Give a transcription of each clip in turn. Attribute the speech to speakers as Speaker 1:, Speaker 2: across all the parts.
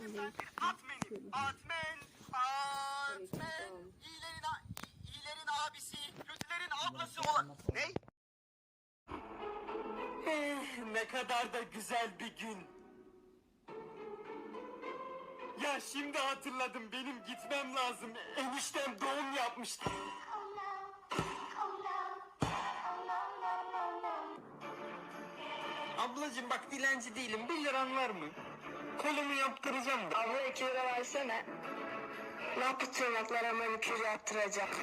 Speaker 1: atmenim. Atmen, atmen. İyilerin, iyilerin abisi, kötülerin ablası olan... Ne? Eh, ne kadar da güzel bir gün. Ya şimdi hatırladım benim gitmem lazım. Eniştem doğum yapmıştı. Ablacım bak dilenci değilim. Bir liran var mı? Kolumu yaptıracağım.
Speaker 2: Abla iki lira versene. Ne yapıp tırnaklara manikür yaptıracak?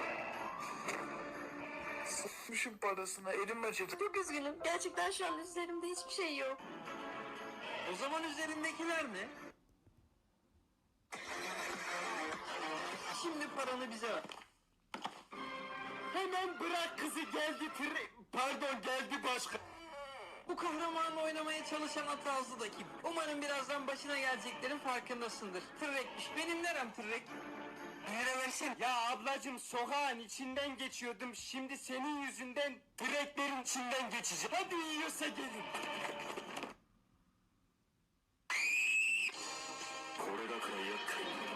Speaker 3: Sıkmışım parasına elim acıdı.
Speaker 2: Çok üzgünüm. Gerçekten şu an üzerimde hiçbir şey yok.
Speaker 1: O zaman üzerindekiler ne? Şimdi paranı bize ver. Hemen bırak kızı geldi tır... Pardon geldi başka. Bu kahramanı oynamaya çalışan at ağzı da kim? Umarım birazdan başına geleceklerin farkındasındır. Tırrekmiş. Benim nerem tırrek? Nere versin? Ya ablacım sokağın içinden geçiyordum. Şimdi senin yüzünden direklerin içinden geçeceğim. Hadi yiyorsa gelin.
Speaker 3: これだから厄介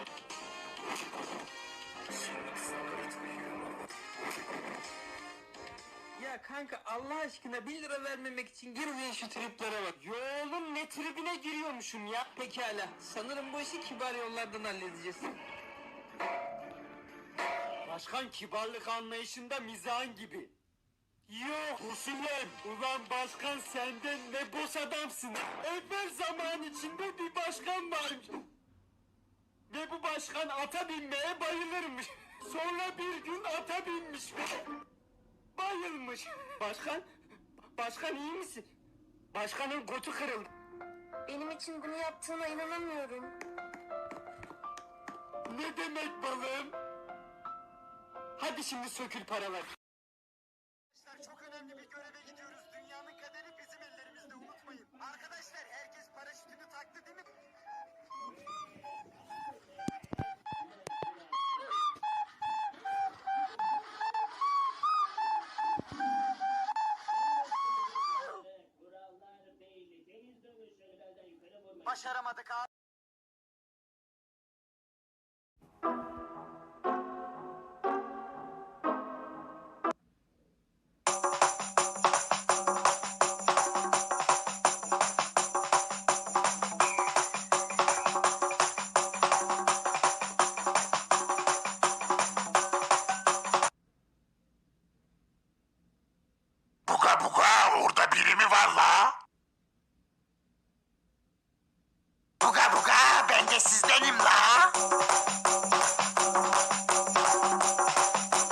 Speaker 1: kanka Allah aşkına 1 lira vermemek için girmeyin şu triplere bak. Yo oğlum ne tribine giriyormuşum ya. Pekala sanırım bu işi kibar yollardan halledeceğiz. Başkan kibarlık anlayışında mizahın gibi. Yok Hüsnü'm. Ulan başkan senden ne boş adamsın. Evvel zaman içinde bir başkan varmış. Ve bu başkan ata binmeye bayılırmış. Sonra bir gün ata binmiş bayılmış. Başkan, başkan iyi misin? Başkanın götü kırıldı.
Speaker 2: Benim için bunu yaptığına inanamıyorum.
Speaker 1: Ne demek balım? Hadi şimdi sökül paralar. Başaramadık abi.
Speaker 3: Buga buga orada biri mi var la? Buga buga ben sizdenim la.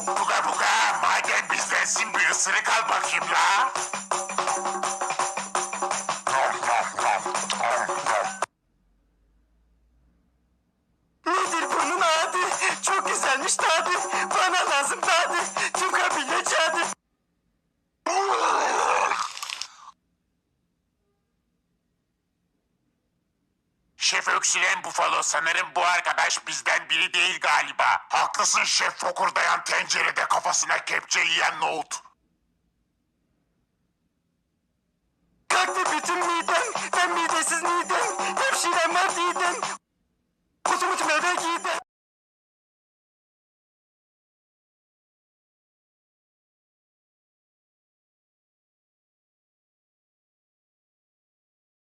Speaker 3: Buga buga madem bizdensin bir ısırık al bakayım la.
Speaker 1: Nedir bunun adı? Çok güzelmiş tadı. Bana lazım tadı. Tüm
Speaker 3: Şef öksüren bufalo sanırım bu arkadaş bizden biri değil galiba. Haklısın şef fokurdayan tencerede kafasına kepçe yiyen nohut.
Speaker 1: Kalktı bütün midem. Ben midesiz midem. Hemşirem var didem.